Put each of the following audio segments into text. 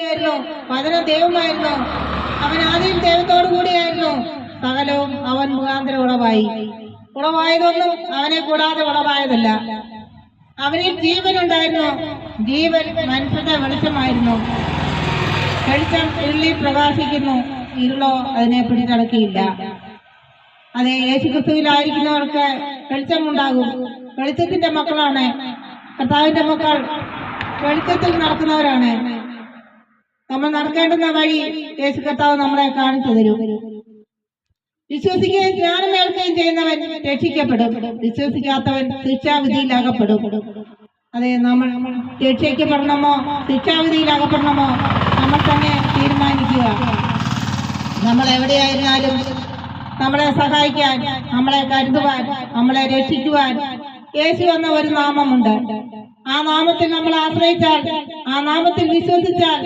ആയിരുന്നു. വചനം ദൈവമായിരുന്നു. അവൻ ആദ്യം ദൈവത്തോടു കൂടിയായിരുന്നു. സകലവും അവൻ മുഖാന്തരം ഉളവായി. ഉളവായതൊന്നും അവനെ കൂടാതെ ഉളവായതല്ല. അവനിൽ ജീവൻ ഉണ്ടായിരുന്നു. ജീവൻ മനുഷ്യന്റെ വെളിച്ചമായിരുന്നു. വെളിച്ചം ഇരുളിൽ പ്രകാശിക്കുന്നു. ഇരുളോ അതിനെ പിടിച്ചടക്കിയില്ല. അതെ യേശുക്രിസ്തുവിലായിരിക്കുന്നവർക്ക് വെളിച്ചമുണ്ടാകും. വെളിച്ചത്തിന്റെ മക്കളാണ്. കർത്താവിന്റെ മക്കൾ വെളിച്ചത്തിൽ നടക്കുന്നവരാണ്. നമ്മൾ നടക്കേണ്ടുന്ന വഴി യേശു കർത്താവ് നമ്മളെ കാണിച്ചു തരും. വിശ്വസിക്കുകയും ജ്ഞാനം ഏൽക്കുകയും ചെയ്യുന്നവൻ രക്ഷിക്കപ്പെടും. വിശ്വസിക്കാത്തവൻ ശിക്ഷാവിധിയിൽ അകപ്പെടും അതെ നമ്മൾ രക്ഷിക്കപ്പെടണമോ? ശിക്ഷാവിധിയിൽ അകപ്പെടണമോ നമ്മൾ തന്നെ തീരുമാനിക്കുക. നമ്മൾ എവിടെയായിരുന്നാലും നമ്മളെ സഹായിക്കാൻ നമ്മളെ കരുതുവാൻ നമ്മളെ രക്ഷിക്കുവാൻ യേശു എന്ന ഒരു നാമമുണ്ട്. ആ നാമത്തിൽ നമ്മൾ ആശ്രയിച്ചാൽ ആ നാമത്തിൽ വിശ്വസിച്ചാൽ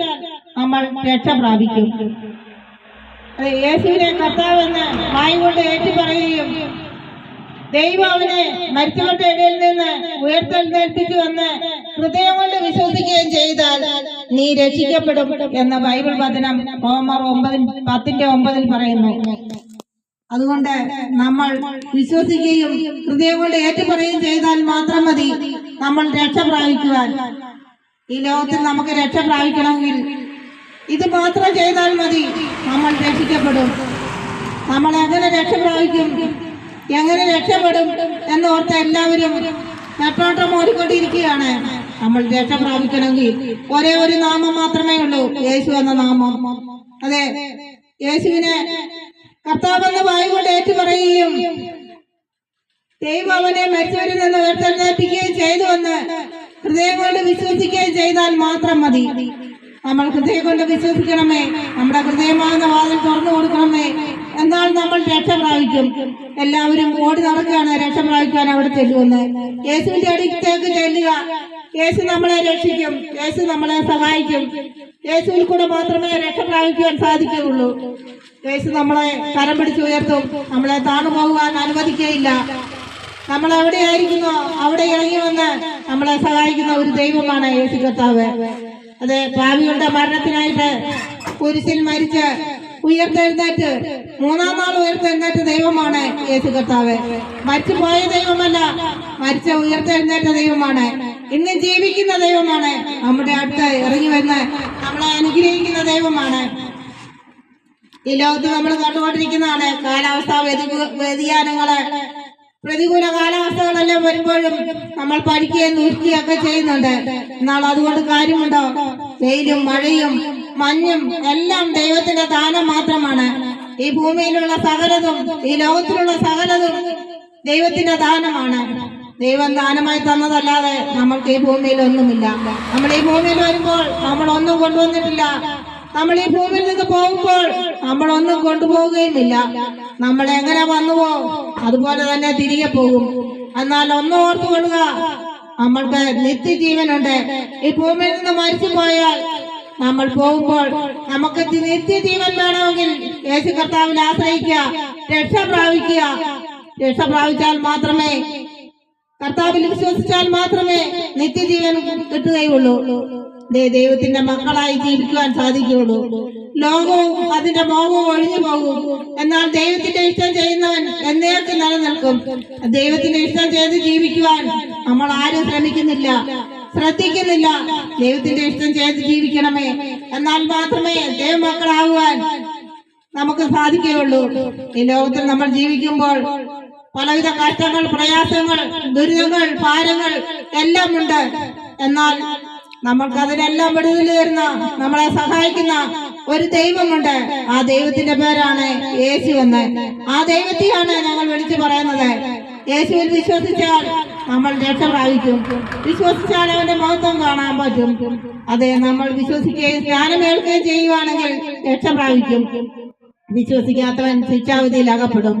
നമ്മൾ രക്ഷ പ്രാപിക്കും. യേശുവിനെ കർത്താവെന്ന് വായി കൊണ്ട് ഏറ്റു പറയുകയും ദൈവം അവനെ മരിച്ചവരുടെ ഇടയിൽ നിന്ന് ഉയർത്തെഴുന്നേൽപ്പിച്ചു എന്ന് ഹൃദയം കൊണ്ട് വിശ്വസിക്കുകയും ചെയ്താൽ നീ രക്ഷിക്കപ്പെടും എന്ന ബൈബിൾ വചനം ഹോമർ ഒമ്പതിൽ പത്തിന്റെ ഒമ്പതിൽ പറയുന്നു. അതുകൊണ്ട് നമ്മൾ വിശ്വസിക്കുകയും ഹൃദയം കൊണ്ട് ഏറ്റുപറയുകയും ചെയ്താൽ മാത്രം മതി നമ്മൾ രക്ഷ പ്രാപിക്കുവാൻ. ഈ ലോകത്തിൽ നമുക്ക് രക്ഷ പ്രാപിക്കണമെങ്കിൽ ഇത് മാത്രം ചെയ്താൽ മതി. നമ്മൾ രക്ഷിക്കപ്പെടും. നമ്മൾ എങ്ങനെ രക്ഷ പ്രാപിക്കും? എങ്ങനെ രക്ഷപ്പെടും എന്നോർത്ത് എല്ലാവരും നെട്ടോട്ടം ഓടിക്കൊണ്ടിരിക്കുകയാണ്. നമ്മൾ രക്ഷ പ്രാപിക്കണമെങ്കിൽ ഒരേ ഒരു നാമം മാത്രമേ ഉള്ളൂ. യേശു എന്ന നാമം. അതെ യേശുവിനെ കർത്താവെന്ന വായു കൊണ്ട് ഏറ്റു പറയുകയും ദൈവം അവനെ മരിച്ചവരിൽ നിന്ന് ഉയർത്തെഴുന്നേൽപ്പിക്കുകയും ചെയ്തു എന്ന് ഹൃദയം കൊണ്ട് വിശ്വസിക്കുകയും ചെയ്താൽ മാത്രം മതി. നമ്മൾ ഹൃദയം കൊണ്ട് വിശ്വസിക്കണമേ. നമ്മുടെ ഹൃദയമാകുന്ന വാതിൽ തുറന്നു കൊടുക്കണമേ. എന്നാൽ നമ്മൾ രക്ഷ പ്രാപിക്കും. എല്ലാവരും ഓടി നടക്കുകയാണ് രക്ഷ പ്രാപിക്കാൻ അവിടെ ചെല്ലുമെന്ന്. യേശുവിന്റെ അടുത്തേക്ക് ചെല്ലുക. യേശു നമ്മളെ രക്ഷിക്കും. യേശു നമ്മളെ സഹായിക്കും. യേശുവിൽ കൂടെ മാത്രമേ രക്ഷ പ്രാപിക്കുവാൻ സാധിക്കുകയുള്ളൂ. യേശു നമ്മളെ കരം പിടിച്ച് ഉയർത്തും. നമ്മളെ താണു പോകുവാൻ അനുവദിക്കുകയില്ല. നമ്മൾ എവിടെയായിരിക്കുന്നോ അവിടെ ഇറങ്ങി വന്ന് നമ്മളെ സഹായിക്കുന്ന ഒരു ദൈവമാണ് യേശു കർത്താവ്. അതെ ഭാവിയുടെ മരണത്തിനായിട്ട് കുരിശിൽ മരിച്ച് ഉയർത്തെഴുന്നേറ്റ് മൂന്നാം നാൾ ഉയർത്തെഴുന്നേറ്റ ദൈവമാണ് യേശു കർത്താവ്. മരിച്ചു പോയ ദൈവമല്ല മരിച്ച ഉയർത്തെഴുന്നേറ്റ ദൈവമാണ്. ഇന്ന് ജീവിക്കുന്ന ദൈവമാണ്. നമ്മുടെ അടുത്ത് ഇറങ്ങി വന്ന് നമ്മളെ അനുഗ്രഹിക്കുന്ന ദൈവമാണ്. ഈ ലോകത്ത് നമ്മൾ കണ്ടുകൊണ്ടിരിക്കുന്നതാണ് കാലാവസ്ഥ വ്യതി- വ്യതിയാനങ്ങൾ. പ്രതികൂല കാലാവസ്ഥകളെല്ലാം വരുമ്പോഴും നമ്മൾ പഠിക്കുകയും നൂറ്റുകയൊക്കെ ചെയ്യുന്നുണ്ട്. എന്നാൽ അതുകൊണ്ട് കാര്യമുണ്ടോ? വെയിലും മഴയും മഞ്ഞും എല്ലാം ദൈവത്തിന്റെ ദാനം മാത്രമാണ്. ഈ ഭൂമിയിലുള്ള സകലതും ഈ ലോകത്തിലുള്ള സകലതും ദൈവത്തിന്റെ ദാനമാണ്. ദൈവം ദാനമായി തന്നതല്ലാതെ നമ്മൾക്ക് ഈ ഭൂമിയിൽ ഒന്നുമില്ല. നമ്മൾ ഈ ഭൂമിയിൽ വരുമ്പോൾ നമ്മൾ ഒന്നും കൊണ്ടുവന്നിട്ടില്ല. നമ്മൾ ഈ ഭൂമിയിൽ നിന്ന് പോകുമ്പോൾ നമ്മൾ ഒന്നും കൊണ്ടുപോവുകയുമില്ല. നമ്മൾ എങ്ങനെ വന്നുവോ അതുപോലെ തന്നെ തിരികെ പോകും. എന്നാൽ ഒന്ന് ഓർത്തുകൊള്ളുക നമ്മൾക്ക് നിത്യജീവനുണ്ട്. ഈ ഭൂമിയിൽ നിന്ന് മരിച്ചു പോയാൽ നമ്മൾ പോകുമ്പോൾ നമുക്ക് നിത്യജീവൻ വേണമെങ്കിൽ യേശു കർത്താവിനെ ആശ്രയിക്കുക രക്ഷ പ്രാപിക്കുക. രക്ഷ പ്രാപിച്ചാൽ മാത്രമേ കർത്താവിൽ വിശ്വസിച്ചാൽ മാത്രമേ നിത്യജീവൻ കിട്ടുകയുള്ളൂ. ദൈവത്തിന്റെ മക്കളായി ജീവിക്കുവാൻ സാധിക്കുകയുള്ളൂ. ലോകവും അതിന്റെ മോഹവും ഒഴിഞ്ഞു പോകും. എന്നാൽ ദൈവത്തിന്റെ ഇഷ്ടം ചെയ്യുന്നവൻ എന്നേക്കും നിലനിൽക്കും. ദൈവത്തിന്റെ ഇഷ്ടം ചെയ്ത് ജീവിക്കുവാൻ നമ്മൾ ആരും ശ്രമിക്കുന്നില്ല. ശ്രദ്ധിക്കുന്നില്ല. ദൈവത്തിന്റെ ഇഷ്ടം ചെയ്ത് ജീവിക്കണമേ. എന്നാൽ മാത്രമേ ദൈവമക്കളാകുവാൻ നമുക്ക് സാധിക്കുകയുള്ളൂ. ഈ ലോകത്തിൽ നമ്മൾ ജീവിക്കുമ്പോൾ പലവിധ കഷ്ടങ്ങൾ പ്രയാസങ്ങൾ ദുരിതങ്ങൾ ഭാരങ്ങൾ എല്ലാം ഉണ്ട് എന്നാൽ നമ്മൾക്ക് അതിനെല്ലാം വിടുതൽ തരുന്ന നമ്മളെ സഹായിക്കുന്ന ഒരു ദൈവമുണ്ട്. ആ ദൈവത്തിന്റെ പേരാണ് യേശു എന്ന്. ആ ദൈവത്തെയാണ് ഞങ്ങൾ വിളിച്ചു പറയുന്നത്. യേശുവിൽ വിശ്വസിച്ചാൽ നമ്മൾ രക്ഷ പ്രാപിക്കും വിശ്വസിച്ചാൽ അവന്റെ മഹത്വം കാണാൻ പറ്റും. അതെ നമ്മൾ വിശ്വസിക്കുകയും ജ്ഞാനമേൽക്കുകയും ചെയ്യുവാണെങ്കിൽ രക്ഷ പ്രാപിക്കും വിശ്വസിക്കാത്തവൻ അകപ്പെടും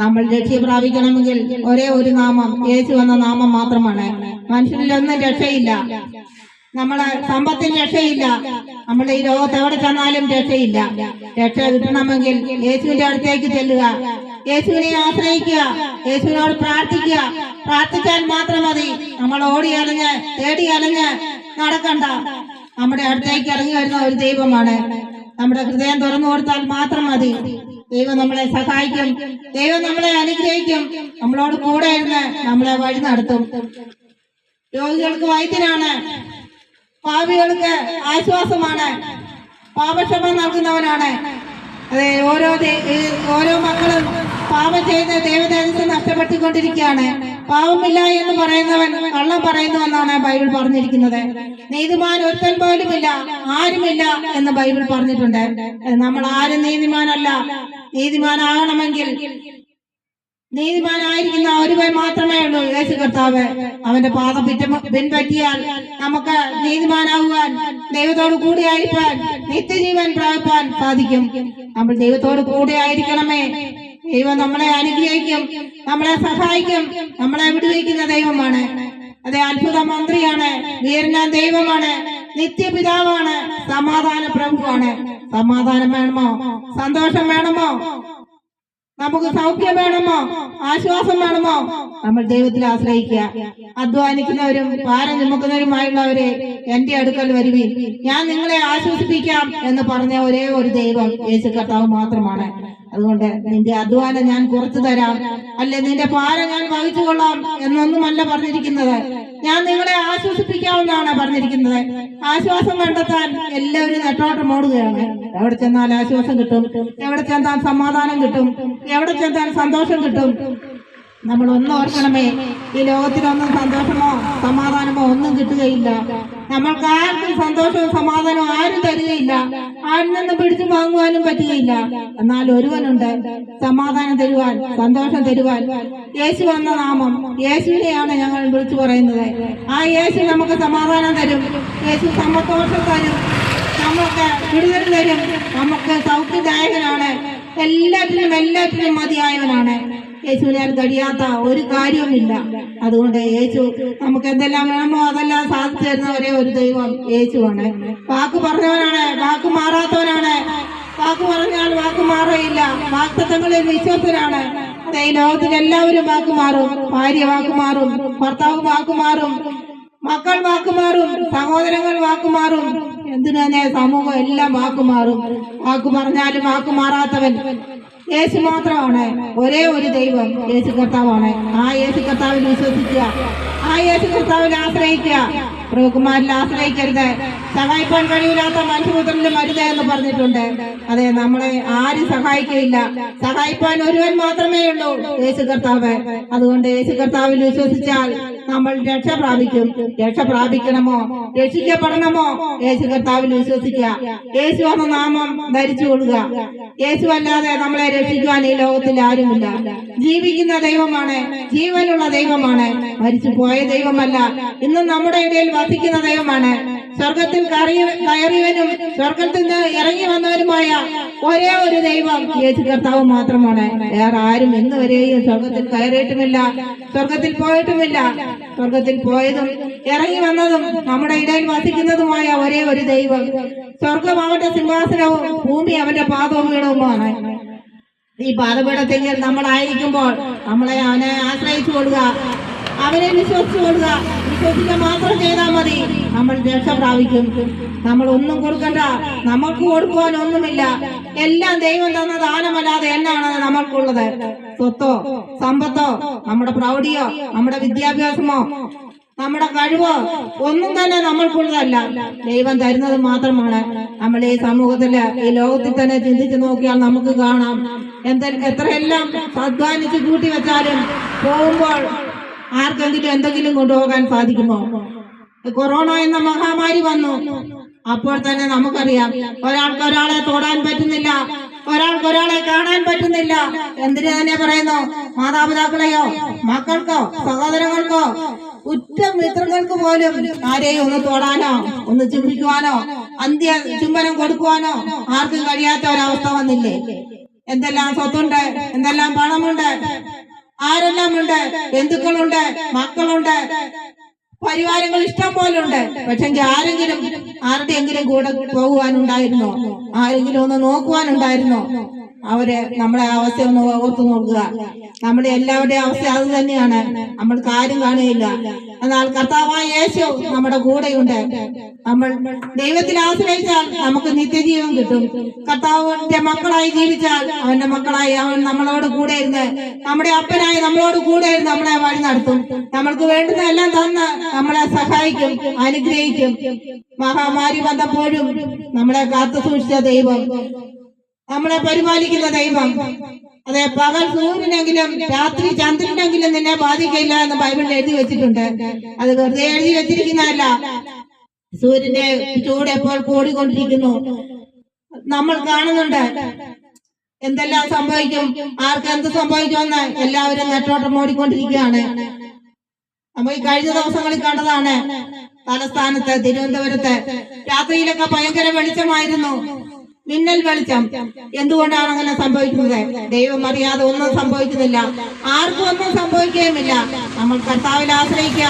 നമ്മൾ രക്ഷ പ്രാപിക്കണമെങ്കിൽ ഒരേ ഒരു നാമം യേശു എന്ന നാമം മാത്രമാണ്. മനുഷ്യരിലൊന്നും രക്ഷയില്ല. നമ്മളെ സമ്പത്തിൽ രക്ഷയില്ല. നമ്മുടെ ഈ ലോകത്ത് എവിടെ ചെന്നാലും രക്ഷയില്ല. രക്ഷ കിട്ടണമെങ്കിൽ യേശുവിന്റെ അടുത്തേക്ക് ചെല്ലുക. യേശുവിനെ ആശ്രയിക്കുക. യേശുവിനോട് പ്രാർത്ഥിക്കുക. പ്രാർത്ഥിച്ചാൽ മാത്രം മതി. നമ്മൾ ഓടി അലഞ്ഞ് തേടി അലഞ്ഞ് നടക്കണ്ട. നമ്മുടെ അടുത്തേക്ക് ഇറങ്ങി വരുന്ന ഒരു ദൈവമാണ്. നമ്മുടെ ഹൃദയം തുറന്നു കൊടുത്താൽ മാത്രം മതി. ദൈവം നമ്മളെ സഹായിക്കും. ദൈവം നമ്മളെ അനുഗ്രഹിക്കും. നമ്മളോട് കൂടെ ഇരുന്ന് നമ്മളെ വഴി നടത്തും. രോഗികൾക്ക് വൈദ്യനാണ് പാപികൾക്ക് ആശ്വാസമാണ്. പാപക്ഷമ നൽകുന്നവനാണ്. അതെ ഓരോ ഓരോ മക്കളും പാപം ചെയ്ത് ദൈവതേജസ് നഷ്ടപ്പെട്ടുകൊണ്ടിരിക്കുകയാണ്. പാവമില്ല എന്ന് പറയുന്നവൻ കള്ളം പറയുന്നുവെന്നാണ് ബൈബിൾ പറഞ്ഞിരിക്കുന്നത്. നീതിമാൻ ഒരുത്തൻ പോലുമില്ല ആരുമില്ല എന്ന് ബൈബിൾ പറഞ്ഞിട്ടുണ്ട്. നമ്മൾ ആരും നീതിമാനല്ല. നീതിമാനാകണമെങ്കിൽ നീതിമാനായിരിക്കുന്ന ഒരുവൻ മാത്രമേ ഉള്ളൂ യേശു കർത്താവ്. അവന്റെ പാദം പിറ്റ പിൻപറ്റിയാൽ നമുക്ക് നീതിമാനാവുവാൻ ദൈവത്തോട് കൂടി ആയിരിക്കാൻ നിത്യജീവൻ പ്രാപിപ്പാൻ സാധിക്കും. നമ്മൾ ദൈവത്തോട് കൂടെ ആയിരിക്കണമേ. ദൈവം നമ്മളെ അനുഗ്രഹിക്കും നമ്മളെ സഹായിക്കും നമ്മളെ വിടുവിക്കുന്ന ദൈവമാണ്. അതെ അത്ഭുത മന്ത്രിയാണ് വീരന ദൈവമാണ് നിത്യപിതാവാണ് സമാധാന പ്രഭുവാണ്. സമാധാനം വേണമോ? സന്തോഷം വേണമോ? നമുക്ക് സൗഖ്യം വേണമോ? ആശ്വാസം വേണമോ? നമ്മൾ ദൈവത്തിൽ ആശ്രയിക്കുക. അധ്വാനിക്കുന്നവരും ഭാരം ചുമക്കുന്നവരുമായുള്ളവരെ എന്റെ അടുക്കൽ വരുവീൻ. ഞാൻ നിങ്ങളെ ആശ്വസിപ്പിക്കാം എന്ന് പറഞ്ഞ ഒരേ ഒരു ദൈവം യേശു കർത്താവ് മാത്രമാണ്. അതുകൊണ്ട് നിന്റെ അധ്വാനം ഞാൻ കുറച്ചു തരാം. അല്ലെ നിന്റെ പാര ഞാൻ വഹിച്ചു കൊള്ളാം എന്നൊന്നുമല്ല പറഞ്ഞിരിക്കുന്നത്. ഞാൻ നിങ്ങളെ ആശ്വസിപ്പിക്കാവുന്നതാണ് പറഞ്ഞിരിക്കുന്നത്. ആശ്വാസം കണ്ടെത്താൻ എല്ലാവരും നെട്ടോട്ടം ഓടുകയാണ്. എവിടെ ചെന്നാൽ ആശ്വാസം കിട്ടും. എവിടെ ചെന്നാൽ സമാധാനം കിട്ടും. എവിടെ ചെന്നാൽ സന്തോഷം കിട്ടും. നമ്മൾ ഒന്നും ഓർക്കണമേ. ഈ ലോകത്തിലൊന്നും സന്തോഷമോ സമാധാനമോ ഒന്നും കിട്ടുകയില്ല. നമ്മൾക്ക് ആർക്കും സന്തോഷവും സമാധാനവും ആരും തരികയില്ല. ആരിൽ നിന്ന് പിടിച്ചു വാങ്ങുവാനും പറ്റുകയില്ല. എന്നാൽ ഒരുവനുണ്ട്. സമാധാനം തരുവാൻ സന്തോഷം തരുവാൻ. യേശു എന്ന നാമം യേശുവിനെയാണ് ഞങ്ങൾ വിളിച്ചു പറയുന്നത്. ആ യേശു നമുക്ക് സമാധാനം തരും. യേശു സന്തോഷം തരും. നമുക്ക് വിടുതൽ തരും. നമുക്ക് സൗഖ്യദായകനാണ്. എല്ലാറ്റിനും എല്ലാറ്റിനും മതിയായവനാണ്. യേശുവിനാൽ കഴിയാത്ത ഒരു കാര്യവുമില്ല. അതുകൊണ്ട് യേശു നമുക്ക് എന്തെല്ലാം വേണമോ അതെല്ലാം സാധിച്ചു തരുന്ന ഒരേ ഒരു ദൈവം യേശുവാണ്. വാക്ക് പറഞ്ഞവനാണ് വാക്ക് മാറാത്തവനാണ്. വാക്ക് പറഞ്ഞാൽ വാക്ക് മാറുകയില്ല. വാക്തത്വങ്ങളിൽ വിശ്വസനാണ് അതെ ഈ ലോകത്തിൽ എല്ലാവരും വാക്ക് മാറും. ഭാര്യ വാക്ക് മാറും. ഭർത്താവ് വാക്ക് മാറും. മക്കൾ വാക്കുമാറും സഹോദരങ്ങൾ വാക്കുമാറും എന്തിനു തന്നെ സമൂഹം എല്ലാം വാക്കുമാറും വാക്ക് പറഞ്ഞാലും വാക്ക് മാറാത്തവൻ. യേശു മാത്രമാണ്. ഒരേ ഒരു ദൈവം യേശു കർത്താവാണ്. ആ യേശു കർത്താവിൽ വിശ്വസിക്കുക. ആ യേശു കർത്താവിൽ ആശ്രയിക്കുക. പ്രഭുക്കുമാരിൽ ആശ്രയിക്കരുത്. സഹായിക്കാൻ കഴിയില്ലാത്ത മനുഷ്യപുത്രനിലും അരുത് എന്ന് പറഞ്ഞിട്ടുണ്ട്. അതെ നമ്മളെ ആരും സഹായിക്കുകയില്ല. സഹായിക്കാൻ ഒരുവൻ മാത്രമേ ഉള്ളൂ യേശു കർത്താവ്. അതുകൊണ്ട് യേശു കർത്താവിൽ വിശ്വസിച്ചാൽ നമ്മൾ രക്ഷ പ്രാപിക്കും. രക്ഷ പ്രാപിക്കണമോ? രക്ഷിക്കപ്പെടണമോ? യേശു കർത്താവിൽ വിശ്വസിക്കുക. യേശു എന്ന നാമം ധരിച്ചു കൊള്ളുക. യേശു അല്ലാതെ നമ്മളെ രക്ഷിക്കുവാൻ ഈ ലോകത്തിൽ ആരുമില്ല. ജീവിക്കുന്ന ദൈവമാണ്. ജീവനുള്ള ദൈവമാണ്. മരിച്ചു പോയ ദൈവമല്ല. ഇന്നും നമ്മുടെ ഇടയിൽ വസിക്കുന്ന ദൈവമാണ്. സ്വർഗത്തിൽ കയറി- കയറിയവനും സ്വർഗത്തിൽ നിന്ന് ഇറങ്ങി വന്നവനുമായ ഒരേ ഒരു ദൈവം യേശു കർത്താവ് മാത്രമാണ്. വേറെ ആരും ഇന്ന് വരെയും സ്വർഗത്തിൽ കയറിയിട്ടുമില്ല. സ്വർഗത്തിൽ പോയിട്ടുമില്ല. സ്വർഗത്തിൽ പോയതും ഇറങ്ങി വന്നതും നമ്മുടെ ഇടയിൽ വസിക്കുന്നതുമായ ഒരേ ഒരു ദൈവം. സ്വർഗം അവന്റെ സിംഹാസനവും ഭൂമി അവന്റെ പാദവീടവുമാണ് ഈ പാദപീഠത്തെങ്കിൽ നമ്മളായിരിക്കുമ്പോൾ നമ്മളെ അവനെ ആശ്രയിച്ചു കൊടുക്ക അവനെ വിശ്വസിച്ചു കൊടുക്ക വിശ്വസിക്കുക മാത്രം ചെയ്താൽ മതി. നമ്മൾ രക്ഷ പ്രാപിക്കും. നമ്മൾ ഒന്നും കൊടുക്കണ്ട. നമുക്ക് കൊടുക്കുവാൻ ഒന്നുമില്ല. എല്ലാം ദൈവം തന്ന ദാനമല്ലാതെ എന്നാണ് നമ്മൾക്കുള്ളത്? സ്വത്തോ സമ്പത്തോ നമ്മുടെ പ്രൗഢിയോ നമ്മുടെ വിദ്യാഭ്യാസമോ നമ്മുടെ കഴിവോ ഒന്നും തന്നെ നമ്മൾക്കുള്ളതല്ല ദൈവം തരുന്നത് മാത്രമാണ്. നമ്മൾ ഈ സമൂഹത്തിൽ ഈ ലോകത്തിൽ തന്നെ ചിന്തിച്ചു നോക്കിയാൽ നമുക്ക് കാണാം. എന്ത എത്രയെല്ലാം അധ്വാനിച്ച് കൂട്ടി വെച്ചാലും പോകുമ്പോൾ ആർക്കെങ്കിലും എന്തെങ്കിലും കൊണ്ടുപോകാൻ സാധിക്കുമോ? കൊറോണ എന്ന മഹാമാരി വന്നു. അപ്പോൾ തന്നെ നമുക്കറിയാം. ഒരാൾക്ക് ഒരാളെ തൊടാൻ പറ്റുന്നില്ല. ഒരാൾക്ക് ഒരാളെ കാണാൻ പറ്റുന്നില്ല. എന്തിനു തന്നെ പറയുന്നു? മാതാപിതാക്കളെയോ മക്കൾക്കോ സഹോദരങ്ങൾക്കോ? ഉറ്റ മിത്രങ്ങൾക്ക് പോലും ആരെയും ഒന്ന് തൊടാനോ ഒന്ന് ചുംബിക്കുവാനോ അന്ത്യ ചുംബനം കൊടുക്കുവാനോ ആർക്കും കഴിയാത്ത ഒരവസ്ഥ വന്നില്ലേ? എന്തെല്ലാം സ്വത്തുണ്ട്? എന്തെല്ലാം പണമുണ്ട്? ആരെല്ലാം ഉണ്ട് ബന്ധുക്കളുണ്ട്? മക്കളുണ്ട്? പരിവാരങ്ങൾ ഇഷ്ടം പോലെ ഉണ്ട് പക്ഷെങ്കിൽ ആരെങ്കിലും ആരുടെയെങ്കിലും കൂടെ പോകുവാനുണ്ടായിരുന്നോ ആരെങ്കിലും ഒന്ന് നോക്കുവാനുണ്ടായിരുന്നോ? അവർ നമ്മളെ അവസ്ഥ ഒന്ന് ഓർത്തു നോക്കുക. നമ്മുടെ എല്ലാവരുടെയും അവസ്ഥ അത് തന്നെയാണ്. നമ്മൾ കാര്യം കാണുകയില്ല. എന്നാൽ കർത്താവായ യേശു നമ്മുടെ കൂടെയുണ്ട്. നമ്മൾ ദൈവത്തിൽ ആശ്രയിച്ചാൽ നമുക്ക് നിത്യജീവൻ കിട്ടും. കർത്താവിന്റെ മക്കളായി ജീവിച്ചാൽ അവന്റെ മക്കളായി അവൻ നമ്മളോട് കൂടെ ഇരുന്ന് നമ്മുടെ അപ്പനായി നമ്മളോട് കൂടെ ഇരുന്ന് നമ്മളെ വഴി നടത്തും. നമ്മൾക്ക് വേണ്ടുന്ന എല്ലാം തന്ന് നമ്മളെ സഹായിക്കും അനുഗ്രഹിക്കും. മഹാമാരി വന്നപ്പോഴും നമ്മളെ കാത്തു സൂക്ഷിച്ച ദൈവം നമ്മളെ പരിപാലിക്കുന്ന ദൈവം. അതെ പകൽ സൂര്യനെങ്കിലും രാത്രി ചന്ദ്രനെങ്കിലും നിന്നെ ബാധിക്കില്ല എന്ന് ബൈബിളിൽ എഴുതി വെച്ചിട്ടുണ്ട്. അത് വെറുതെ എഴുതി വെച്ചിരിക്കുന്നതല്ല. സൂര്യന്റെ ചൂട് എപ്പോൾ കൂടിക്കൊണ്ടിരിക്കുന്നു? നമ്മൾ കാണുന്നുണ്ട്. എന്തെല്ലാം സംഭവിക്കും? ആർക്ക് എന്ത് സംഭവിക്കുമെന്ന് എല്ലാവരും നെട്ടോട്ടം ഓടിക്കൊണ്ടിരിക്കുകയാണ് നമ്മൾ ഈ കഴിഞ്ഞ ദിവസങ്ങളിൽ കണ്ടതാണ് തലസ്ഥാനത്ത് തിരുവനന്തപുരത്ത് രാത്രിയിലൊക്കെ ഭയങ്കര വെളിച്ചമായിരുന്നു. മിന്നൽ വെളിച്ചം. എന്തുകൊണ്ടാണ് അങ്ങനെ സംഭവിക്കുന്നത്? ദൈവം അറിയാതെ ഒന്നും സംഭവിക്കുന്നില്ല. ആർക്കും ഒന്നും സംഭവിക്കുകയുമില്ല. നമ്മൾ കർത്താവിൽ ആശ്രയിക്കുക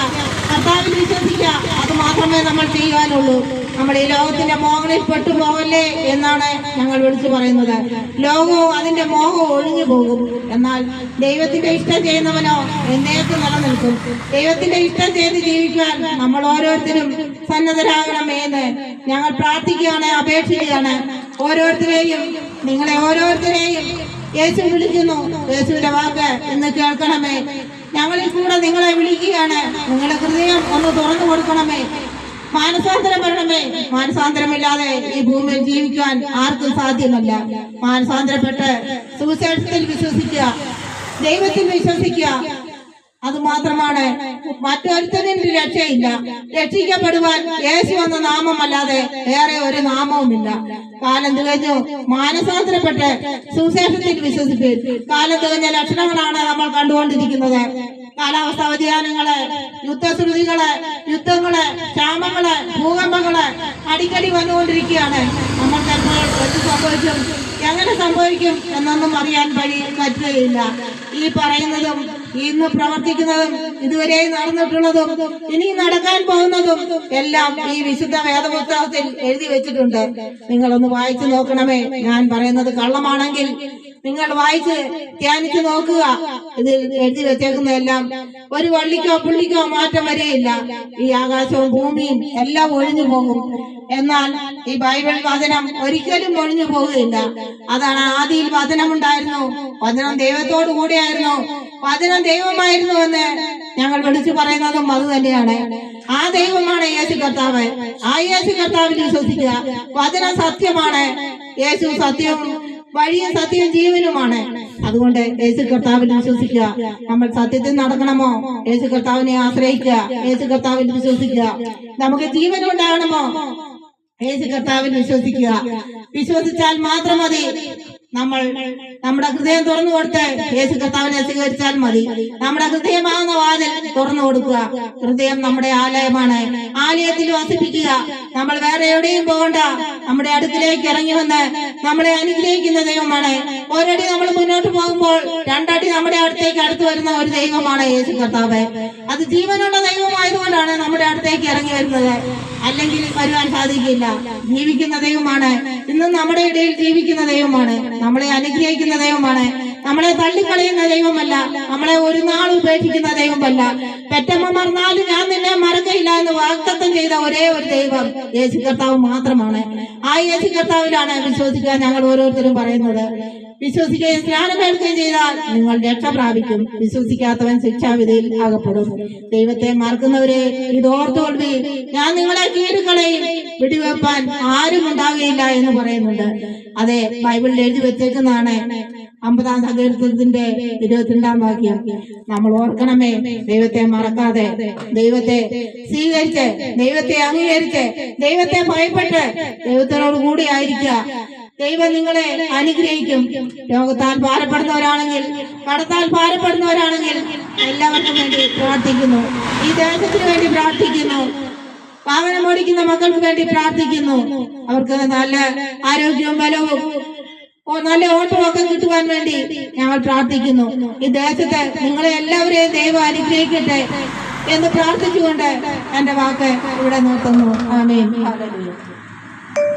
കർത്താവിൽ വിശ്വസിക്കുക അത് മാത്രമേ നമ്മൾ ചെയ്യുവാനുള്ളൂ. നമ്മൾ ഈ ലോകത്തിന്റെ മോഹങ്ങളിൽ പെട്ടുപോകല്ലേ എന്നാണ് ഞങ്ങൾ വിളിച്ചു പറയുന്നത്. ലോകവും അതിന്റെ മോഹവും ഒഴിഞ്ഞു പോകും. എന്നാൽ ദൈവത്തിന്റെ ഇഷ്ടം ചെയ്യുന്നവനോ എന്നേക്ക് നിലനിൽക്കും. ദൈവത്തിന്റെ ഇഷ്ടം ചെയ്ത് ജീവിക്കാൻ നമ്മൾ ഓരോരുത്തരും സന്നദ്ധരാകണം എന്ന് ഞങ്ങൾ പ്രാർത്ഥിക്കുകയാണ് അപേക്ഷിക്കുകയാണ്. ഓരോരുത്തരെയും നിങ്ങളെ ഓരോരുത്തരെയും യേശു വിളിക്കുന്നു. യേശുവിന്റെ വാക്ക് എന്ന് കേൾക്കണമേ. ഞങ്ങളിൽ കൂടെ നിങ്ങളെ വിളിക്കുകയാണ്. നിങ്ങളുടെ ഹൃദയം ഒന്ന് തുറന്നു കൊടുക്കണമേ. മാനസാന്തരം വരണമേ മാനസാന്തരമില്ലാതെ ഈ ഭൂമിയിൽ ജീവിക്കാൻ ആർക്കും സാധ്യമല്ല. മാനസാന്തരപ്പെട്ട് സുവിശേഷത്തിൽ വിശ്വസിക്കുക ദൈവത്തിൽ വിശ്വസിക്കുക. അത് മാത്രമാണ്. മറ്റൊരുത്തനും രക്ഷയില്ല. രക്ഷിക്കപ്പെടുവാൻ യേശു എന്ന നാമമല്ലാതെ ഏറെ ഒരു നാമവുമില്ല. കാലം തികഞ്ഞു. മാനസാന്തരപ്പെട്ട് സുവിശേഷത്തിൽ വിശ്വസിപ്പിൻ. കാലം തികഞ്ഞ ലക്ഷണങ്ങളാണ് നമ്മൾ കണ്ടുകൊണ്ടിരിക്കുന്നത്. കാലാവസ്ഥാ വ്യതിയാനങ്ങൾ യുദ്ധശ്രുതികൾ യുദ്ധങ്ങൾ ക്ഷാമങ്ങൾ ഭൂകമ്പങ്ങൾ അടിക്കടി വന്നുകൊണ്ടിരിക്കുകയാണ്. നമ്മൾക്ക് എപ്പോൾ എന്ത് സംഭവിക്കും? എങ്ങനെ സംഭവിക്കും എന്നൊന്നും അറിയാൻ വഴി പറ്റുകയില്ല. ഈ പറയുന്നതും ഇന്ന് പ്രവർത്തിക്കുന്നതും ഇതുവരെ നടന്നിട്ടുള്ളതും ഇനി നടക്കാൻ പോകുന്നതും എല്ലാം ഈ വിശുദ്ധ വേദപുസ്തകത്തിൽ എഴുതി വെച്ചിട്ടുണ്ട്. നിങ്ങളൊന്ന് വായിച്ചു നോക്കണമേ. ഞാൻ പറയുന്നത് കള്ളമാണെങ്കിൽ നിങ്ങൾ വായിച്ച് ധ്യാനിച്ച് നോക്കുക. ഇത് എഴുതി വെച്ചേക്കുന്നതെല്ലാം ഒരു വള്ളിക്കോ പുള്ളിക്കോ മാറ്റം വരെയില്ല. ഈ ആകാശവും ഭൂമിയും എല്ലാം ഒഴിഞ്ഞു പോകും. എന്നാൽ ഈ ബൈബിൾ വചനം ഒരിക്കലും ഒഴിഞ്ഞു പോകുകയില്ല. അതാണ് ആദിയിൽ വചനമുണ്ടായിരുന്നു. വചനം ദൈവത്തോടു കൂടെയായിരുന്നു. വചനം ദൈവമായിരുന്നു എന്ന് ഞങ്ങൾ വിളിച്ചു പറയുന്നതും അത് തന്നെയാണ്. ആ ദൈവമാണ് യേശു കർത്താവ്. ആ യേശു കർത്താവിൽ വിശ്വസിക്കുക. വചനം സത്യമാണ്. യേശു സത്യവും വഴിയും സത്യവും ജീവനുമാണ്. അതുകൊണ്ട് യേശു കർത്താവിൽ വിശ്വസിക്കുക. നമ്മൾ സത്യത്തിൽ നടക്കണമോ? യേശു കർത്താവിനെ ആശ്രയിക്കുക. യേശു കർത്താവിൽ വിശ്വസിക്കുക. നമുക്ക് ജീവൻ ഉണ്ടാകണമോ? യേശു കർത്താവിൽ വിശ്വസിക്കുക. വിശ്വസിച്ചാൽ മാത്രം മതി. നമ്മൾ നമ്മുടെ ഹൃദയം തുറന്നു കൊടുത്ത് യേശു കർത്താവിനെ സ്വീകരിച്ചാൽ മതി. നമ്മുടെ ഹൃദയമാകുന്ന വാതിൽ തുറന്നു കൊടുക്കുക. ഹൃദയം നമ്മുടെ ആലയമാണ്. ആലയത്തിൽ വസിപ്പിക്കുക. നമ്മൾ വേറെ എവിടെയും പോകണ്ട. നമ്മുടെ അടുത്തിലേക്ക് ഇറങ്ങി വന്ന് നമ്മളെ അനുഗ്രഹിക്കുന്ന ദൈവമാണ്. ഒരടി നമ്മൾ മുന്നോട്ട് പോകുമ്പോൾ രണ്ടടി നമ്മുടെ അടുത്തേക്ക് അടുത്ത് വരുന്ന ഒരു ദൈവമാണ് യേശു കർത്താവ്. അത് ജീവനുള്ള ദൈവമായതുകൊണ്ടാണ് നമ്മുടെ അടുത്തേക്ക് ഇറങ്ങി വരുന്നത്. അല്ലെങ്കിൽ വരുവാൻ സാധിക്കില്ല. ജീവിക്കുന്ന ദൈവമാണ്. ഇന്നും നമ്മുടെ ഇടയിൽ ജീവിക്കുന്ന ദൈവമാണ്. നമ്മളെ അനുഗ്രഹിക്കുന്ന ദൈവമാണ്. നമ്മളെ തള്ളിക്കളയുന്ന ദൈവമല്ല. നമ്മളെ ഒരു നാൾ ഉപേക്ഷിക്കുന്ന ദൈവമല്ല. പെറ്റമ്മ മറന്നാലും ഞാൻ നിന്നെ മറക്കയില്ല എന്ന് വാക്തത്വം ചെയ്ത ഒരേ ഒരു ദൈവം യേശു കർത്താവ് മാത്രമാണ്. ആ യേശു കർത്താവിലാണ് വിശ്വസിക്കാൻ ഞങ്ങൾ ഓരോരുത്തരും പറയുന്നത്. വിശ്വസിക്കുകയും സ്നാനമേൽക്കുകയും ചെയ്താൽ നിങ്ങൾ രക്ഷ പ്രാപിക്കും. വിശ്വസിക്കാത്തവൻ ശിക്ഷാവിധിയിൽ ആകപ്പെടും ദൈവത്തെ മറക്കുന്നവരെ ഇത് ഓർത്തുകൊള്ളി ഞാൻ നിങ്ങളെ കീഴുകളെയും വെടിവെപ്പാൻ ആരും ഉണ്ടാവുകയില്ല എന്ന് പറയുന്നുണ്ട്. അതെ ബൈബിളിൽ എഴുതി വെച്ചേക്കുന്നതാണ് അമ്പതാം സങ്കീർത്തനത്തിന്റെ ഇരുപത്തിരണ്ടാം വാക്യം. നമ്മൾ ഓർക്കണമേ ദൈവത്തെ മറക്കാതെ. ദൈവത്തെ സ്വീകരിച്ച് ദൈവത്തെ അംഗീകരിച്ച് ദൈവത്തെ ഭയപ്പെട്ട് ദൈവത്തിനോട് കൂടി ആയിരിക്കുക. ദൈവം നിങ്ങളെ അനുഗ്രഹിക്കും. രോഗത്താൽ ഭാരപ്പെടുന്നവരാണെങ്കിൽ കടത്താൽ ഭാരപ്പെടുന്നവരാണെങ്കിൽ എല്ലാവർക്കും വേണ്ടി പ്രാർത്ഥിക്കുന്നു. ഈ ദേശത്തിന് വേണ്ടി പ്രാർത്ഥിക്കുന്നു. വാഹനം ഓടിക്കുന്ന മക്കൾക്ക് വേണ്ടി പ്രാർത്ഥിക്കുന്നു. അവർക്ക് നല്ല ആരോഗ്യവും ബലവും നല്ല ഓട്ടമൊക്കെ കിട്ടുവാൻ വേണ്ടി ഞങ്ങൾ പ്രാർത്ഥിക്കുന്നു. ഈ ദേശത്തെ നിങ്ങളെ എല്ലാവരെയും ദൈവം അനുഗ്രഹിക്കട്ടെ എന്ന് പ്രാർത്ഥിച്ചുകൊണ്ട് എന്റെ വാക്ക് ഇവിടെ നിർത്തുന്നു. ആമേൻ.